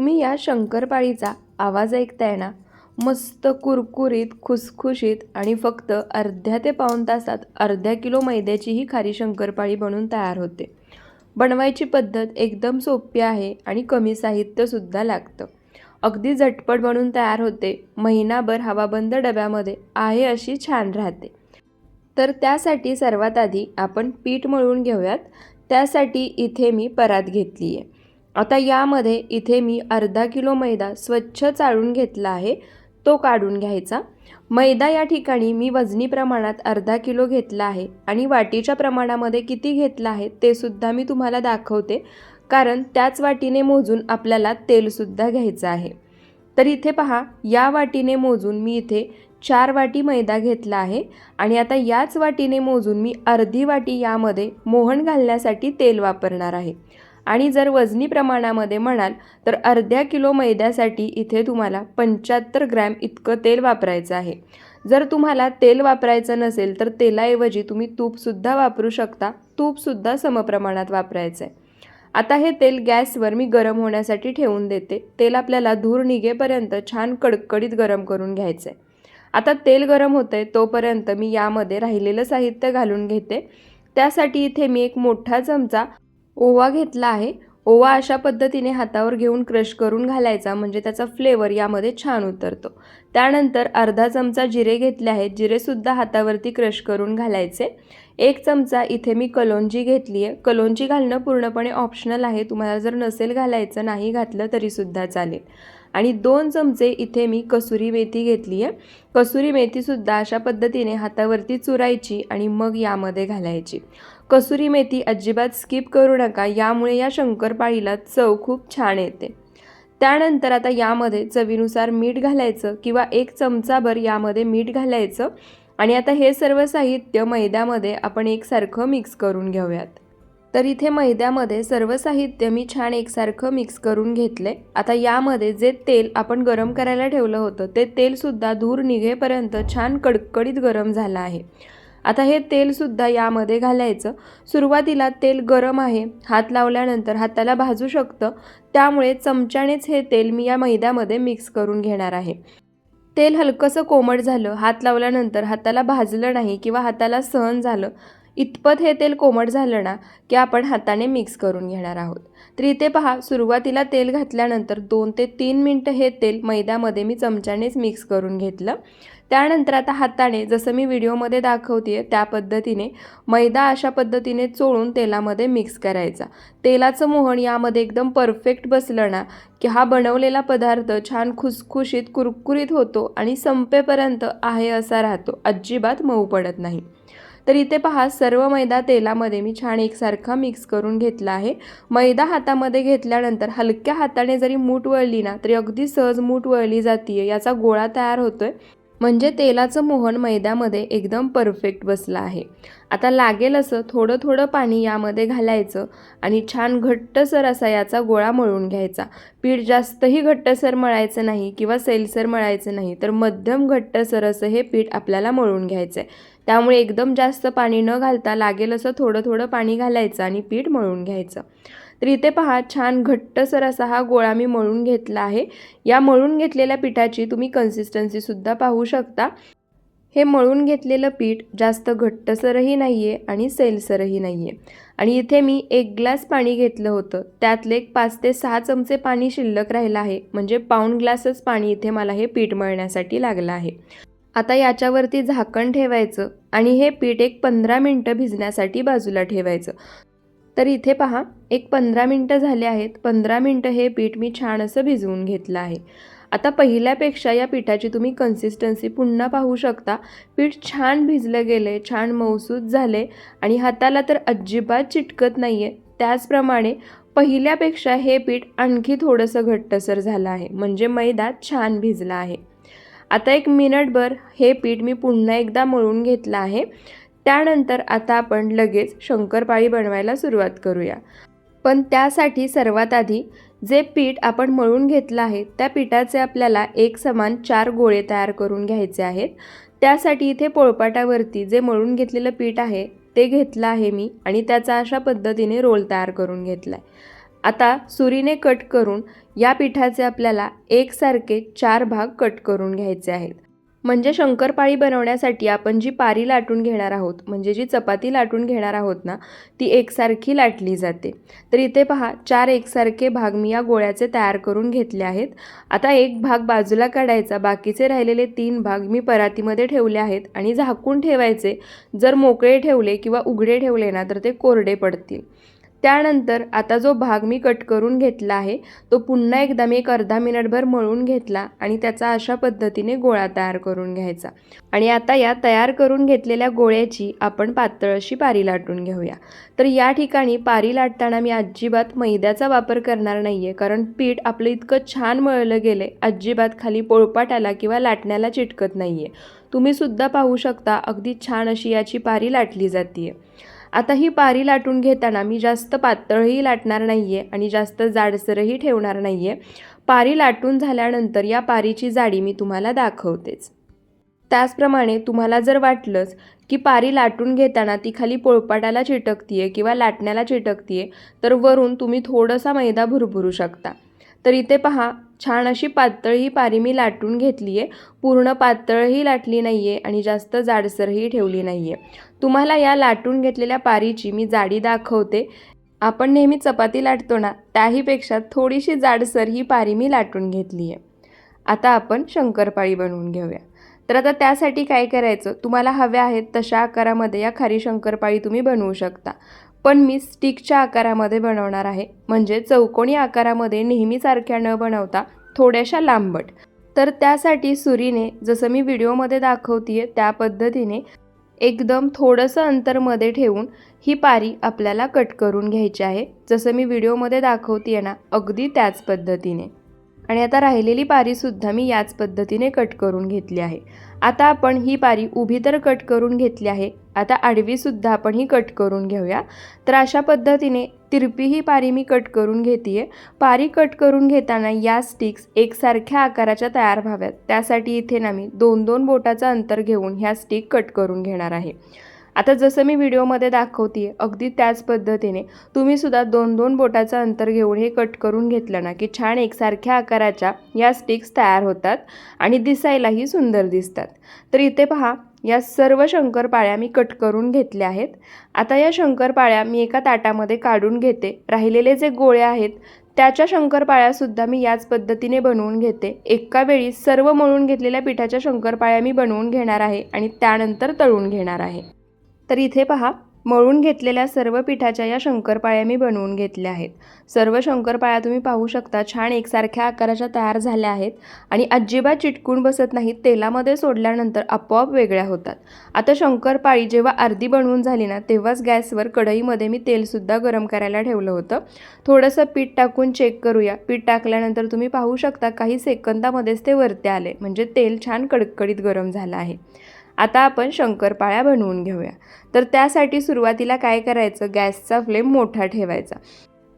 तुम्ही या शंकरपाळीचा आवाज ऐकताय ना? मस्त कुरकुरीत खुसखुशीत आणि फक्त अर्ध्या ते पाऊण तासात अर्ध्या किलो मैद्याची ही खारी शंकरपाळी बनून तयार होते. बनवायची पद्धत एकदम सोपी आहे आणि कमी साहित्यसुद्धा लागतं. अगदी झटपट बनून तयार होते. महिनाभर हवाबंद डब्यामध्ये आहे अशी छान राहते. तर त्यासाठी सर्वात आधी आपण पीठ मळून घेऊयात. त्यासाठी इथे मी परात घेतली आहे आता यामध्ये इथे मी अर्धा किलो मैदा स्वच्छ चाळून घेतला आहे. तो काढून घ्यायचा. मैदा या ठिकाणी मी वजनी प्रमाणात अर्धा किलो घेतला आहे आणि वाटीच्या प्रमाणामध्ये किती घेतला आहे ते सुद्धा मी तुम्हाला दाखवते. कारण त्याच वाटीने मोजून आपल्याला तेलसुद्धा घ्यायचं आहे. तर इथे पहा या वाटीने मोजून मी इथे चार वाटी मैदा घेतला आहे आणि आता याच वाटीने मोजून मी अर्धी वाटी यामध्ये मोहन घालण्यासाठी तेल वापरणार आहे. आणि जर वजनी प्रमाणामध्ये म्हणाल तर अर्ध्या किलो मैद्यासाठी इथे तुम्हाला पंच्याहत्तर ग्रॅम इतकं तेल वापरायचं आहे. जर तुम्हाला तेल वापरायचं नसेल तर तेलाऐवजी तुम्ही तूपसुद्धा वापरू शकता. तूपसुद्धा समप्रमाणात वापरायचं आहे. आता हे तेल गॅसवर मी गरम होण्यासाठी ठेवून देते. तेल आपल्याला धूर निघेपर्यंत छान कडकडीत गरम करून घ्यायचं आहे आता तेल गरम होतं आहे तोपर्यंत मी यामध्ये राहिलेलं साहित्य घालून घेते. त्यासाठी इथे मी एक मोठा चमचा ओवा घेतला आहे. ओवा अशा पद्धतीने हातावर घेऊन क्रश करून घालायचा म्हणजे त्याचा फ्लेवर यामध्ये छान उतरतो. त्यानंतर अर्धा चमचा जिरे घेतले आहेत. जिरेसुद्धा हातावरती क्रश करून घालायचे. एक चमचा इथे मी कलोंजी घेतली आहे कलोंजी घालणं पूर्णपणे ऑप्शनल आहे. तुम्हाला जर नसेल घालायचं नाही घातलं तरीसुद्धा चालेल. आणि दोन चमचे इथे मी कसुरी मेथी घेतली आहे कसुरी मेथीसुद्धा अशा पद्धतीने हातावरती चुरायची आणि मग यामध्ये घालायची. कसुरी मेथी अजिबात स्किप करू नका यामुळे या शंकरपाळीला चव खूप छान येते. त्यानंतर आता यामध्ये चवीनुसार मीठ घालायचं किंवा एक चमचाभर यामध्ये मीठ घालायचं. आणि आता हे सर्व साहित्य मैद्यामध्ये आपण एकसारखं मिक्स करून घेऊयात. तर इथे मैद्यामध्ये सर्व साहित्य मी छान एकसारखं मिक्स करून घेतले. आता यामध्ये जे तेल आपण गरम करायला ठेवलं होतं ते तेलसुद्धा धूर निघेपर्यंत छान कडकडीत गरम झालं आहे. आता हे तेलसुद्धा यामध्ये घालायचं. सुरुवातीला तेल गरम आहे. हात लावल्यानंतर हाताला भाजू शकतं. त्यामुळे चमच्यानेच हे तेल मी या मैद्यामध्ये मिक्स करून घेणार आहे. तेल हलकंसं कोमट झालं. हात लावल्यानंतर हाताला भाजलं नाही किंवा हाताला सहन झालं. इतपत हे तेल कोमट झालं ना की आपण हाताने मिक्स करून घेणार आहोत. तर इथे पहा सुरुवातीला तेल घातल्यानंतर दोन ते तीन मिनटं हे तेल मैद्यामध्ये मी चमच्यानेच मिक्स करून घेतलं. त्यानंतर आता हाताने जसं मी व्हिडिओमध्ये दाखवते त्या पद्धतीने मैदा अशा पद्धतीने चोळून तेलामध्ये मिक्स करायचा. तेलाचं मोहन यामध्ये एकदम परफेक्ट बसलं ना की हा बनवलेला पदार्थ छान खुसखुशीत कुरकुरीत होतो आणि संपेपर्यंत आहे असा राहतो. अजिबात मऊ पडत नाही. तर इथे पहा सर्व मैदा तेलामध्ये मी छान एकसारखा मिक्स करून घेतला आहे. मैदा हातामध्ये घेतल्यानंतर हलक्या हाताने जरी मूठ वळली ना तरी अगदी सहज मूठ वळली जाते याचा गोळा तयार होतोय. म्हणजे तेलाचं मोहन मैद्यामध्ये एकदम परफेक्ट बसलं आहे. आता लागेल असं थोडं थोडं पाणी यामध्ये घालायचं आणि छान घट्टसर असा याचा गोळा मळून घ्यायचा. पीठ जास्तही घट्टसर मळायचं नाही किंवा सैलसर मळायचं नाही तर मध्यम घट्टसर असं हे पीठ आपल्याला मळून घ्यायचं आहे त्यामुळे एकदम जास्त पाणी न घालता लागेल असं थोडं थोडं पाणी घालायचं आणि पीठ मळून घ्यायचं. तर इथे पहा छान घट्टसर असा हा गोळा मी मळून घेतला आहे. या मळून घेतलेल्या पिठाची तुम्ही कन्सिस्टन्सीसुद्धा पाहू शकता. हे मळून घेतलेलं पीठ जास्त घट्टसरही नाही आहे आणि सैलसरही नाही आहे आणि इथे मी एक ग्लास पाणी घेतलं होतं. त्यातले एक पाच ते सहा चमचे पाणी शिल्लक राहिलं आहे. म्हणजे पाऊण ग्लासच पाणी इथे मला हे पीठ मळण्यासाठी लागलं आहे. आता याच्यावरती झाकण ठेवायचं आणि हे पीठ एक पंधरा मिनटं भिजण्यासाठी बाजूला ठेवायचं. तर इथे पहा एक पंधरा मिनटं झाले आहेत. पंधरा मिनटं हे पीठ मी छान असं भिजवून घेतलं आहे. आता पहिल्यापेक्षा या पिठाची तुम्ही कन्सिस्टन्सी पुन्हा पाहू शकता. पीठ छान भिजलं गेलं आहे छान मौसूद झाले आणि हाताला तर अजिबात चिटकत नाही आहे त्याचप्रमाणे पहिल्यापेक्षा हे पीठ आणखी थोडंसं घट्टसर झालं आहे. म्हणजे मैदा छान भिजला आहे. आता एक मिनटभर हे पीठ मी पुन्हा एकदा मळून घेतलं आहे. त्यानंतर आता आपण लगेच शंकरपाळी बनवायला सुरुवात करूया. पण त्यासाठी सर्वात आधी जे पीठ आपण मळून घेतलं आहे त्या पिठाचे आपल्याला एक समान चार गोळे तयार करून घ्यायचे आहेत. त्यासाठी इथे पोळपाटावरती जे मळून घेतलेलं पीठ आहे ते घेतलं आहे मी आणि त्याचा अशा पद्धतीने रोल तयार करून घेतला आहे आता सुरीने कट करून या पिठाचे आपल्याला एकसारखे चार भाग कट करून घ्यायचे आहेत. म्हणजे शंकरपाळी बनवण्यासाठी आपण जी पारी लाटून घेणार आहोत म्हणजे जी चपाती लाटून घेणार आहोत ना ती एकसारखी लाटली जाते. तर इथे पहा चार एकसारखे भाग मी या गोळ्याचे तयार करून घेतले आहेत. आता एक भाग बाजूला काढायचा बाकीचे राहिलेले तीन भाग मी परातीमध्ये ठेवले आहेत आणि झाकून ठेवायचे. जर मोकळे ठेवले किंवा उघडे ठेवले ना तर ते कोरडे पडतील. त्यानंतर आता जो भाग मी कट करून घेतला आहे तो पुन्हा एकदा मी एक अर्धा मिनिटभर मळून घेतला आणि त्याचा अशा पद्धतीने गोळा तयार करून घ्यायचा. आणि आता या तयार करून घेतलेल्या गोळ्याची आपण पातळ अशी पारी लाटून घेऊया. तर या ठिकाणी पारी लाटताना मी अजिबात मैद्याचा वापर करणार नाही आहे कारण पीठ आपलं इतकं छान मळलं गेलं आहे अजिबात खाली पोळपाटाला किंवा लाटण्याला चिटकत नाही आहे तुम्हीसुद्धा पाहू शकता अगदी छान अशी याची पारी लाटली जाते आहे आता ही पारी लाटून घेताना मी जास्त पातळही लाटणार नाही आहे आणि जास्त जाडसरही ठेवणार नाही आहे पारी लाटून झाल्यानंतर या पारीची जाडी मी तुम्हाला दाखवतेच. त्याचप्रमाणे तुम्हाला जर वाटलंच की पारी लाटून घेताना ती खाली पोळपाटाला चिटकतीये किंवा लाटण्याला चिटकतीये तर वरून तुम्ही थोडासा मैदा भुरभुरू शकता. तर इथे पहा छान अशी पातळ ही पारी मी लाटून घेतली आहे. पूर्ण पातळही लाटली नाही आहे आणि जास्त जाडसरही ठेवली नाही आहे तुम्हाला या लाटून घेतलेल्या पारीची मी जाडी दाखवते. आपण नेहमी चपाती लाटतो ना त्याहीपेक्षा थोडीशी जाडसर ही पारी मी लाटून घेतली आहे. आता आपण शंकरपाळी बनवून घेऊया. तर आता त्यासाठी काय करायचं? तुम्हाला हव्या आहेत तशा आकारामध्ये या खारी शंकरपाळी तुम्ही बनवू शकता. पण मी स्टिकच्या आकारामध्ये बनवणार आहे. म्हणजे चौकोनी आकारामध्ये नेहमीसारख्या न बनवता थोड्याशा लांबट. तर त्यासाठी सुरीने जसं मी व्हिडिओमध्ये दाखवते त्या पद्धतीने एकदम थोडंसं अंतरमध्ये ठेवून ही पारी आपल्याला कट करून घ्यायची आहे. जसं मी व्हिडिओमध्ये दाखवते ना अगदी त्याच पद्धतीने. आणि आता राहिलेली पारीसुद्धा मी याच पद्धतीने कट करून घेतली आहे. आता आपण ही पारी उभी तर कट करून घेतली आहे आता आडवीसुद्धा आपण ही कट करून घेऊया. तर अशा पद्धतीने तिरपी ही पारी मी कट करून घेते आहे पारी कट करून घेताना या स्टिक्स एकसारख्या आकाराच्या तयार व्हाव्यात. त्यासाठी इथे ना मी दोन दोन बोटाचं अंतर घेऊन ह्या स्टिक कट करून घेणार आहे. आता जसं मी व्हिडिओमध्ये दाखवते अगदी त्याच पद्धतीने तुम्हीसुद्धा दोन दोन बोटाचं अंतर घेऊन हे कट करून घेतलं ना की छान एकसारख्या आकाराच्या या स्टिक्स तयार होतात आणि दिसायलाही सुंदर दिसतात. तर इथे पहा या सर्व शंकरपाळ्या मी कट करून घेतल्या आहेत. आता या शंकरपाळ्या मी एका ताटामध्ये काढून घेते. राहिलेले जे गोळे आहेत त्याच्या शंकरपाळ्यासुद्धा मी याच पद्धतीने बनवून घेते. एका वेळी सर्व मळून घेतलेल्या पिठाच्या शंकरपाळ्या मी बनवून घेणार आहे आणि त्यानंतर तळून घेणार आहे. तर इथे पहा मळून घेतलेल्या सर्व पिठाच्या या शंकरपाळ्या मी बनवून घेतल्या आहेत. सर्व शंकरपाळ्या तुम्ही पाहू शकता छान एकसारख्या आकाराच्या तयार झाल्या आहेत आणि अजिबात चिटकून बसत नाहीत तेलामध्ये सोडल्यानंतर आपोआप वेगळ्या होतात. आता शंकरपाळी जेव्हा अर्धी बनवून झाली ना तेव्हाच गॅसवर कढईमध्ये मी तेलसुद्धा गरम करायला ठेवलं होतं. थोडंसं पीठ टाकून चेक करूया. पीठ टाकल्यानंतर तुम्ही पाहू शकता काही सेकंदामध्येच ते वरते आले म्हणजे तेल छान कडकडीत गरम झालं आहे. आता आपण शंकरपाळ्या बनवून घेऊया. तर त्यासाठी सुरुवातीला काय करायचं? गॅसचा फ्लेम मोठा ठेवायचा.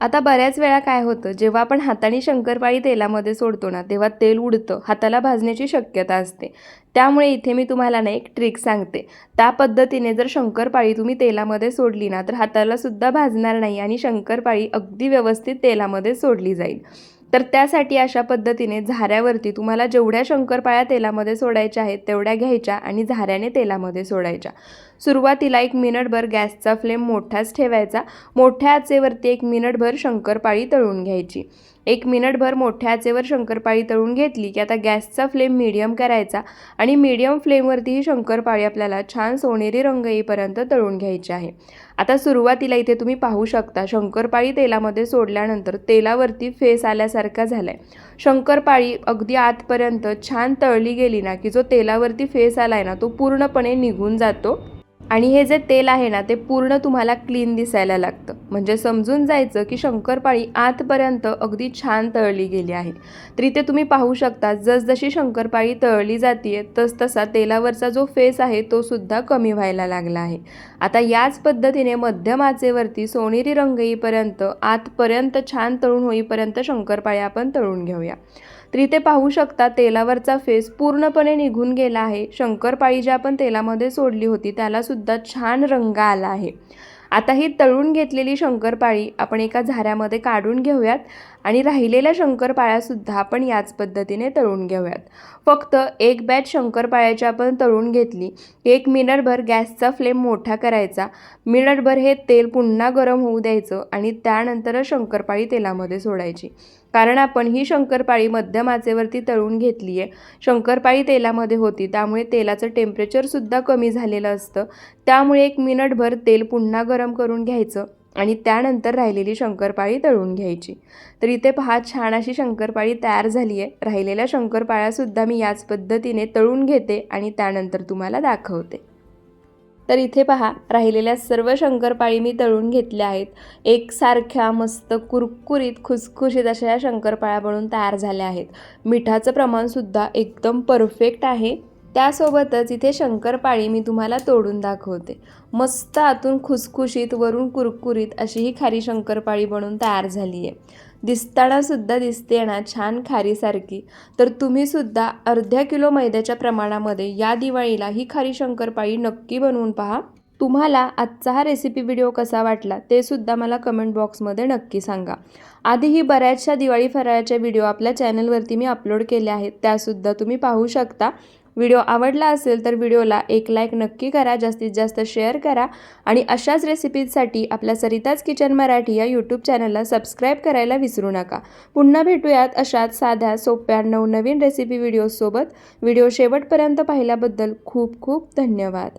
आता बऱ्याच वेळा काय होतं? जेव्हा आपण हाताने शंकरपाळी तेलामध्ये सोडतो ना तेव्हा तेल उडतं हाताला भाजण्याची शक्यता असते. त्यामुळे इथे मी तुम्हाला ना एक ट्रिक सांगते. त्या पद्धतीने जर शंकरपाळी तुम्ही तेलामध्ये सोडली ना तर हातालासुद्धा भाजणार नाही आणि शंकरपाळी अगदी व्यवस्थित तेलामध्ये सोडली जाईल. तर त्यासाठी अशा पद्धतीने झाऱ्यावरती तुम्हाला जेवढ्या शंकरपाळ्या तेलामध्ये सोडायच्या आहेत तेवढ्या घ्यायच्या आणि झाऱ्याने तेलामध्ये सोडायच्या. सुरुवातीला एक मिनिटभर गॅसचा फ्लेम मोठाच ठेवायचा. मोठ्या आचेवरती एक मिनिटभर शंकरपाळी तळून घ्यायची. एक मिनिटभर मोठ्या आचेवर शंकरपाळी तळून घेतली की आता गॅसचा फ्लेम मीडियम करायचा आणि मीडियम फ्लेमवरती ही शंकरपाळी आपल्याला छान सोनेरी रंग येईपर्यंत तळून घ्यायची आहे. आता सुरुवातीला इथे तुम्ही पाहू शकता शंकरपाळी तेलामध्ये सोडल्यानंतर तेलावरती फेस आल्यासारखा झाला आहे शंकरपाळी अगदी आतपर्यंत छान तळली गेली ना की जो तेलावरती फेस आला आहे ना तो पूर्णपणे निघून जातो. आणि हे जे तेल आहे ना ते पूर्ण तुम्हाला क्लीन दिसायला लागतं. म्हणजे समजून जायचं की शंकरपाळी आतपर्यंत अगदी छान तळली गेली आहे. तर इथे तुम्ही पाहू शकता जसजशी शंकरपाळी तळली जाते तसतसा तेलावरचा जो फेस आहे तो सुद्धा कमी व्हायला लागला आहे. आता याच पद्धतीने मध्यम आचेवरती सोनेरी रंग येईपर्यंत आतपर्यंत छान तळून होईपर्यंत शंकरपाळी आपण तळून घेऊया. तर इथे पाहू शकता तेलावरचा फेस पूर्णपणे निघून गेला आहे. शंकरपाळी जी आपण तेलामध्ये सोडली होती त्यालासुद्धा छान रंग आला आहे. आता ही तळून घेतलेली शंकरपाळी आपण एका झाऱ्यामध्ये काढून घेऊयात आणि राहिलेल्या शंकरपाळ्यासुद्धा आपण याच पद्धतीने तळून घेऊयात. फक्त एक बॅच शंकरपाळ्याची आपण तळून घेतली. एक मिनिटभर गॅसचा फ्लेम मोठा करायचा. मिनिटभर हे तेल पुन्हा गरम होऊ द्यायचं आणि त्यानंतरच शंकरपाळी तेलामध्ये सोडायची. कारण आपण ही शंकरपाळी मध्यम आचेवरती तळून घेतली आहे शंकरपाळी तेलामध्ये होती त्यामुळे तेलाचं टेम्परेचरसुद्धा कमी झालेलं असतं. त्यामुळे एक मिनिटभर तेल पुन्हा गरम करून घ्यायचं आणि त्यानंतर राहिलेली शंकरपाळी तळून घ्यायची. तर इथे पहा छान अशी शंकरपाळी तयार झाली आहे राहिलेल्या शंकरपाळ्यासुद्धा मी याच पद्धतीने तळून घेते आणि त्यानंतर तुम्हाला दाखवते. तर इथे पहा राहिलेल्या सर्व शंकरपाळी मी तळून घेतल्या आहेत. एकसारख्या मस्त कुरकुरीत खुसखुशीत अशा या शंकरपाळ्या बनून तयार झाल्या आहेत. मिठाचं प्रमाणसुद्धा एकदम परफेक्ट आहे. त्यासोबतच इथे शंकरपाळी मी तुम्हाला तोडून दाखवते. मस्त आतून खुसखुशीत वरून कुरकुरीत अशी ही खारी शंकरपाळी बनून तयार झाली आहे दिसतानासुद्धा दिसते ना छान खारीसारखी. तर तुम्हीसुद्धा अर्ध्या किलो मैद्याच्या प्रमाणामध्ये या दिवाळीला ही खारी शंकरपाळी नक्की बनवून पहा. तुम्हाला आजचा हा रेसिपी व्हिडिओ कसा वाटला ते सुद्धा मला कमेंट बॉक्समध्ये नक्की सांगा. आधीही बऱ्याचशा दिवाळी फराळाच्या व्हिडिओ आपल्या चॅनलवरती मी अपलोड केले आहेत त्यासुद्धा तुम्ही पाहू शकता. व्हिडिओ आवडला असेल तर व्हिडिओला एक लाईक नक्की करा जास्तीत जास्त शेअर करा आणि अशाच रेसिपीजसाठी आपल्या सरिताज किचन मराठी या यूट्यूब चॅनलला सबस्क्राईब करायला विसरू नका. पुन्हा भेटूयात अशाच साध्या सोप्या नवनवीन रेसिपी व्हिडिओसोबत व्हिडिओ शेवटपर्यंत पाहिल्याबद्दल खूप खूप धन्यवाद.